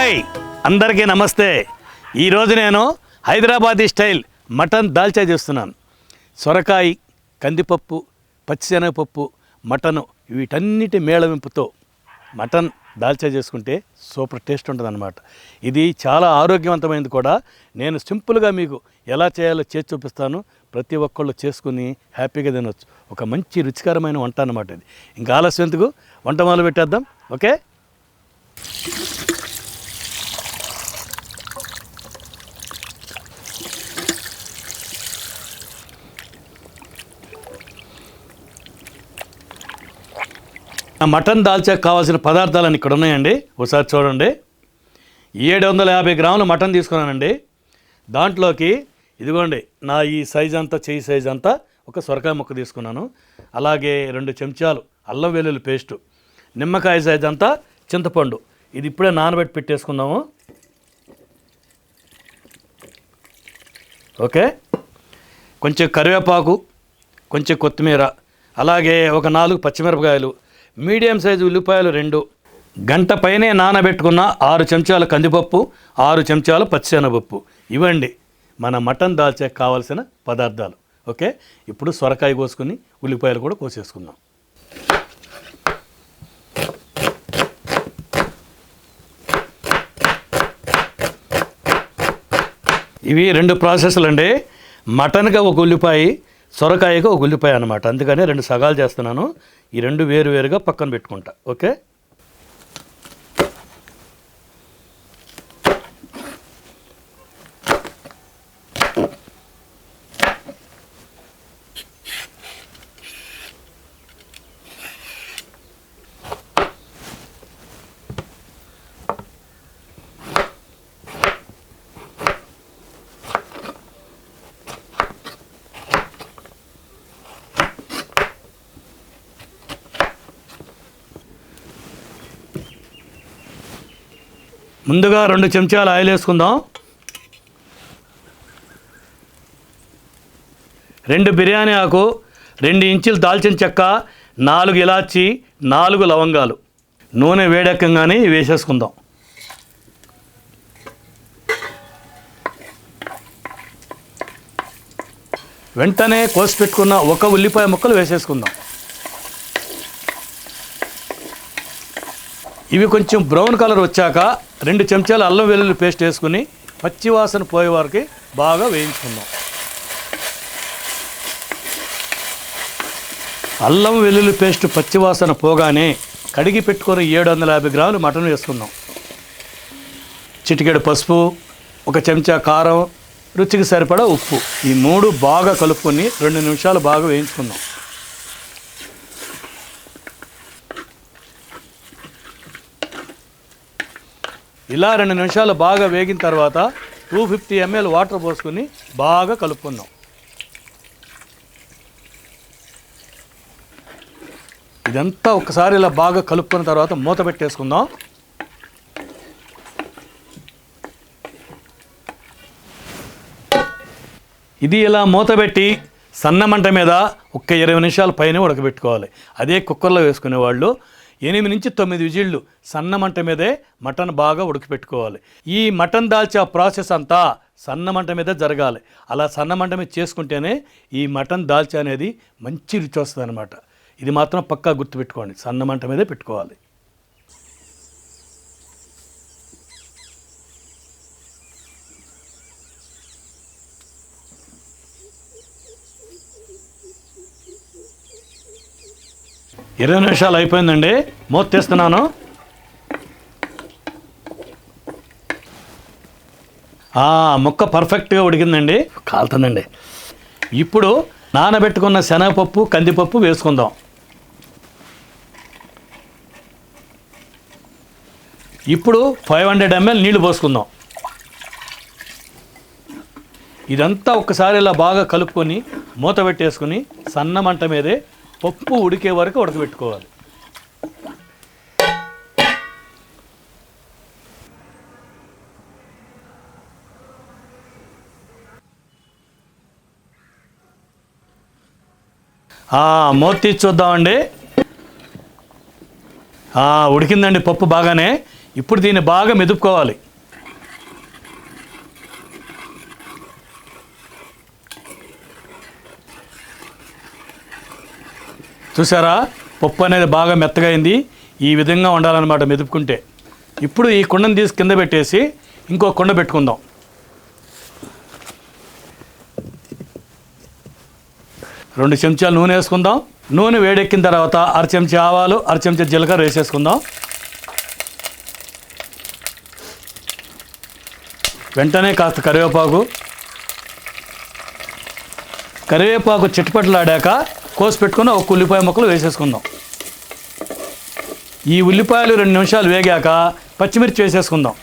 Hi అందరికీ నమస్తే. ఈరోజు నేను హైదరాబాదీ స్టైల్ మటన్ దాల్చా చేస్తున్నాను. సొరకాయ కందిపప్పు పచ్చిశనగపప్పు మటను వీటన్నిటి మేళవింపుతో మటన్ దాల్చా చేసుకుంటే సూపర్ టేస్ట్ ఉంటుంది ఇది చాలా ఆరోగ్యవంతమైనది కూడా. నేను సింపుల్గా మీకు ఎలా చేయాలో చేసి చూపిస్తాను. ప్రతి ఒక్కళ్ళు చేసుకుని హ్యాపీగా తినవచ్చు ఒక మంచి రుచికరమైన వంట అనమాట ఇది. ఇంకా ఆలస్యం ఎందుకు? వంట మొదలు పెట్టేద్దాం ఓకే? మటన్ దాల్చాకు కావాల్సిన పదార్థాలన్నీ ఇక్కడ ఉన్నాయండి. ఒకసారి చూడండి. ఏడు వందల యాభై గ్రాములు మటన్ తీసుకున్నానండి. దాంట్లోకి ఇదిగోండి నా ఈ సైజ్ అంతా చేయి సైజ్ అంతా ఒక సొరకాయ ముక్క తీసుకున్నాను. అలాగే రెండు చెంచాలు అల్లం వెల్లుల్లి పేస్టు నిమ్మకాయ సైజ్ అంతా చింతపండు. ఇది ఇప్పుడే నానబెట్టి పెట్టేసుకుందాము. ఓకే? కొంచెం కరివేపాకు కొంచెం కొత్తిమీర అలాగే ఒక నాలుగు పచ్చిమిరపకాయలు మీడియం సైజు ఉల్లిపాయలు రెండు. గంట పైనే నానబెట్టుకున్న ఆరు చెంచాల కందిపప్పు ఆరు చెంచాల పచ్చిశనగపప్పు. ఇవ్వండి మన మటన్ దాల్చే కావలసిన పదార్థాలు. ఓకే? ఇప్పుడు సొరకాయ కోసుకుని ఉల్లిపాయలు కూడా కోసేసుకుందాం. ఇవి రెండు ప్రాసెస్లు అండి మటన్గా ఒక ఉల్లిపాయ సొరకాయకు ఒక ఉల్లిపాయ అనమాట అందుకనే రెండు సగాలు చేస్తున్నాను. ఈ రెండు వేరు వేరుగా పక్కన పెట్టుకుంటా. ఓకే? ముందుగా రెండు చెంచాలు ఆయిల్ వేసుకుందాం. రెండు బిర్యానీ ఆకు రెండు ఇంచులు దాల్చిన చెక్క నాలుగు ఇలాచి నాలుగు లవంగాలు. నూనె వేడెక్కగానే వేసేసుకుందాం. వెంటనే కోసి పెట్టుకున్న ఒక ఉల్లిపాయ ముక్కలు వేసేసుకుందాం. ఇవి కొంచెం బ్రౌన్ కలర్ వచ్చాక రెండు చెంచాలు అల్లం వెల్లుల్లి పేస్ట్ వేసుకుని పచ్చివాసన పోయే వరకు బాగా వేయించుకుందాం. అల్లం వెల్లుల్లి పేస్ట్ పచ్చివాసన పోగానే కడిగి పెట్టుకొని ఏడు వందల యాభై గ్రాములు మటన్ వేసుకుందాం. చిటికెడు పసుపు ఒక చెంచా కారం రుచికి సరిపడా ఉప్పు. ఈ మూడు బాగా కలుపుకొని రెండు నిమిషాలు బాగా వేయించుకుందాం. ఇలా రెండు నిమిషాలు బాగా వేగిన తర్వాత టూ ఫిఫ్టీ ఎంఎల్ వాటర్ పోసుకొని బాగా కలుపుకుందాం. ఇదంతా ఒకసారి ఇలా బాగా కలుపుకున్న తర్వాత మూత పెట్టేసుకుందాం. ఇది ఇలా మూత పెట్టి సన్న మంట మీద ఒక్క ఇరవై నిమిషాల పైన ఉడకబెట్టుకోవాలి. అదే కుక్కర్లో వేసుకునే వాళ్ళు ఎనిమిది నుంచి తొమ్మిది విజిళ్ళు సన్న మంట మీదే మటన్ బాగా ఉడకపెట్టుకోవాలి. ఈ మటన్ దాల్చా ప్రాసెస్ అంతా సన్న మంట మీద జరగాలి. అలా సన్న మంట మీద చేసుకుంటేనే ఈ మటన్ దాల్చా అనేది మంచి రుచి వస్తుంది అనమాట ఇది మాత్రం పక్కా గుర్తుపెట్టుకోండి. సన్న మంట మీదే పెట్టుకోవాలి. ఇరవై నిమిషాలు అయిపోయిందండి. మూత తీస్తున్నాను. ముక్క పర్ఫెక్ట్గా ఉడికిందండి. కాలుతుందండి. ఇప్పుడు నానబెట్టుకున్న శనగపప్పు కందిపప్పు వేసుకుందాం. ఇప్పుడు ఫైవ్ హండ్రెడ్ ఎంఎల్ నీళ్ళు పోసుకుందాం. ఇదంతా ఒక్కసారి ఇలా బాగా కలుపుకొని మూత పెట్టేసుకుని సన్న మంట మీదే పప్పు ఉడికే వరకు ఉడకబెట్టుకోవాలి. ఆ, మూత తీసి చూద్దామండి. ఉడికిందండి పప్పు బాగానే. ఇప్పుడు దీన్ని బాగా మెదుపుకోవాలి. చూసారా పప్పు అనేది బాగా మెత్తగా అయింది. ఈ విధంగా ఉండాలన్నమాట మెదుపుకుంటే. ఇప్పుడు ఈ కుండను తీసి కింద పెట్టేసి ఇంకో కుండ పెట్టుకుందాం. రెండు చెంచాలు నూనె వేసుకుందాం. నూనె వేడెక్కిన తర్వాత అర చెంచా ఆవాలు అర చెంచా జీలకర్ర వేసేసుకుందాం. వెంటనే కాస్త కరివేపాకు. కరివేపాకు చిట్టుపట్లాడాక కోసి పెట్టుకుని ఒక ఉల్లిపాయ ముక్కలు వేసేసుకుందాం. ఈ ఉల్లిపాయలు రెండు నిమిషాలు వేగాక పచ్చిమిర్చి వేసేసుకుందాం.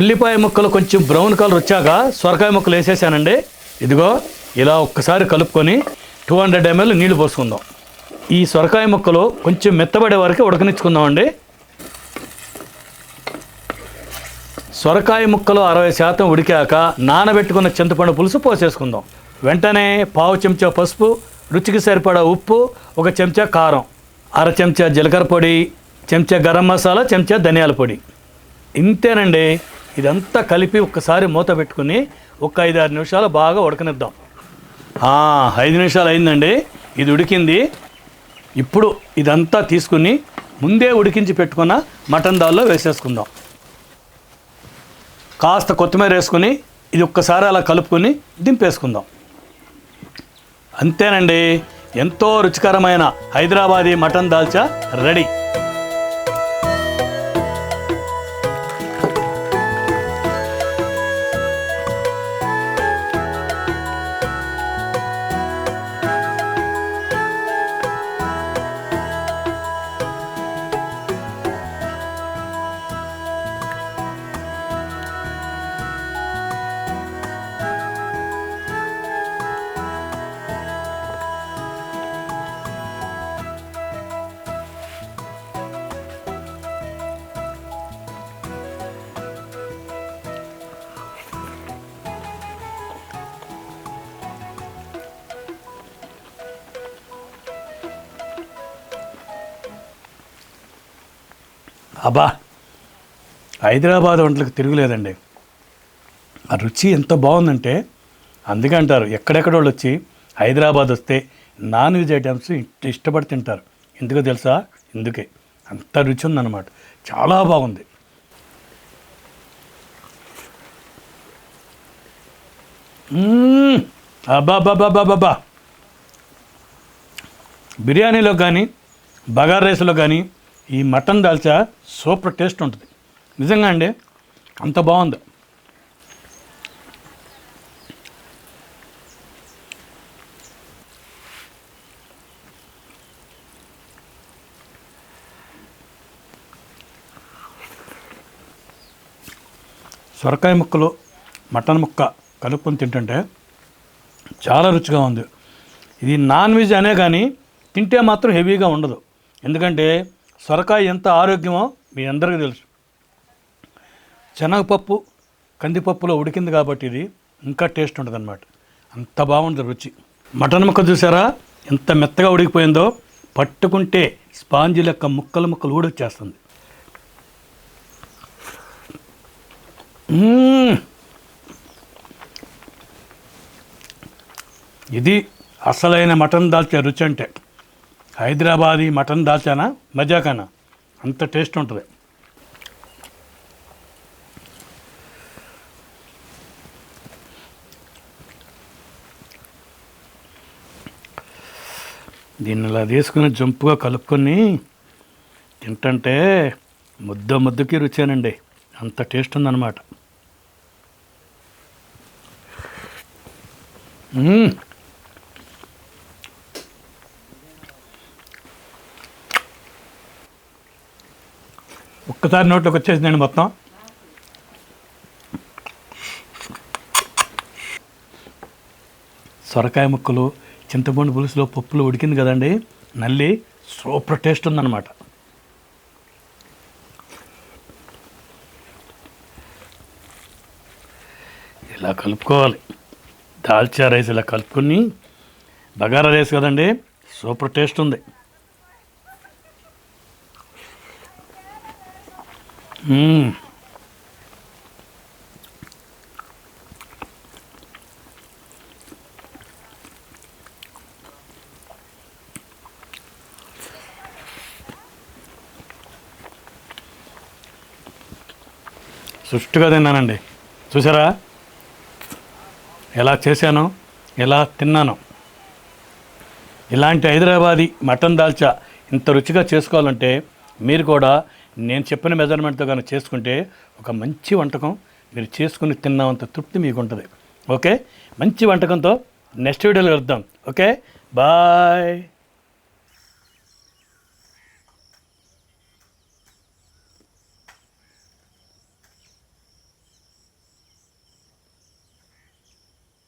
ఉల్లిపాయ ముక్కలు కొంచెం బ్రౌన్ కలర్ వచ్చాక సొరకాయ ముక్కలు వేసేసానండి. ఇదిగో ఇలా ఒక్కసారి కలుపుకొని టూ హండ్రెడ్ ఎంఎల్ నీళ్ళు పోసుకుందాం. ఈ సొరకాయ ముక్కలు కొంచెం మెత్తబడే వరకు ఉడకనిచ్చుకుందామండి. సొరకాయ ముక్కలు అరవై శాతం ఉడికాక నానబెట్టుకున్న చింతపండు పులుసు పోసేసుకుందాం. వెంటనే పావు చెంచా పసుపు రుచికి సరిపడా ఉప్పు ఒక చెంచా కారం అర చెంచా జీలకర్ర పొడి చెంచా గరం మసాలా చెంచా ధనియాల పొడి. ఇంతేనండి. ఇదంతా కలిపి ఒక్కసారి మూత పెట్టుకుని ఒక ఐదు ఆరు నిమిషాలు బాగా ఉడకనిద్దాం. ఐదు నిమిషాలు అయిందండి. ఇది ఉడికింది. ఇప్పుడు ఇదంతా తీసుకుని ముందే ఉడికించి పెట్టుకున్న మటన్ దాల్లో వేసేసుకుందాం. కాస్త కొత్తిమీర వేసుకుని ఇది ఒక్కసారి అలా కలుపుకొని దింపేసుకుందాం. అంతేనండి ఎంతో రుచికరమైన హైదరాబాదీ మటన్ దాల్చా రెడీ. అబ్బా హైదరాబాద్ వంటలకు తిరుగులేదండి. ఆ రుచి ఎంత బాగుందంటే అందుకే అంటారు ఎక్కడెక్కడ వాళ్ళు వచ్చి హైదరాబాద్ వస్తే నాన్ వెజ్ ఐటమ్స్ ఇష్టపడి తింటారు. ఎందుకో తెలుసా? ఎందుకే అంత రుచి ఉందన్నమాట. చాలా బాగుంది. మ్మ్. బిర్యానీలో కానీ బగార్ రైస్లో కానీ ఈ మటన్ దాల్చా సూపర్ టేస్ట్ ఉంటుంది. నిజంగా అండి అంత బాగుంది. సొరకాయ ముక్కలు మటన్ ముక్క కలుపుకొని తింటుంటే చాలా రుచిగా ఉంది. ఇది నాన్ వెజ్ అనే కానీ తింటే మాత్రం హెవీగా ఉండదు. ఎందుకంటే సొరకాయ ఎంత ఆరోగ్యమో మీ అందరికీ తెలుసు. శనగపప్పు కందిపప్పులో ఉడికింది కాబట్టి ఇది ఇంకా టేస్ట్ ఉంటుంది అనమాట అంత బాగుంది రుచి. మటన్ ముక్క చూసారా? ఎంత మెత్తగా ఉడికిపోయిందో పట్టుకుంటే స్పాంజి లెక్క ముక్కలు ముక్కలు ఊడొచ్చేస్తుంది. ఇది అసలైన మటన్ దాల్చే రుచి అంటే. హైదరాబాదీ మటన్ దాల్చానా? మజాకానా అంత టేస్ట్ ఉంటుంది. దీన్ని ఇలా తీసుకుని జంపుగా కలుపుకొని తింటంటే ముద్ద ముద్దకి రుచేనండి. అంత టేస్ట్ ఉందన్నమాట. ఒక్కసారి నోట్లోకి వచ్చేసిందండి మొత్తం. సొరకాయ ముక్కలు చింతపండు పులుసులో పప్పులు ఉడికింది కదండి. నల్లి సూపర్ టేస్ట్ ఉందన్నమాట. ఇలా కలుపుకోవాలి. దాల్చా రైస్ ఇలా కలుపుకొని బగారా రైస్ కదండి సూపర్ టేస్ట్ ఉంది. Mm. సుష్టుగా తిన్నానండి. చూసారా? ఎలా చేశాను ఎలా తిన్నాను. ఇలాంటి హైదరాబాదీ మటన్ దాల్చా ఇంత రుచిగా చేసుకోవాలంటే మీరు కూడా నేను చెప్పిన మెజర్మెంట్తో కనుక చేసుకుంటే ఒక మంచి వంటకం మీరు చేసుకుని తిన్నామంత తృప్తి మీకు ఉంటుంది ఓకే? మంచి వంటకంతో నెక్స్ట్ వీడియోలో కలుద్దాం. ఓకే? బాయ్.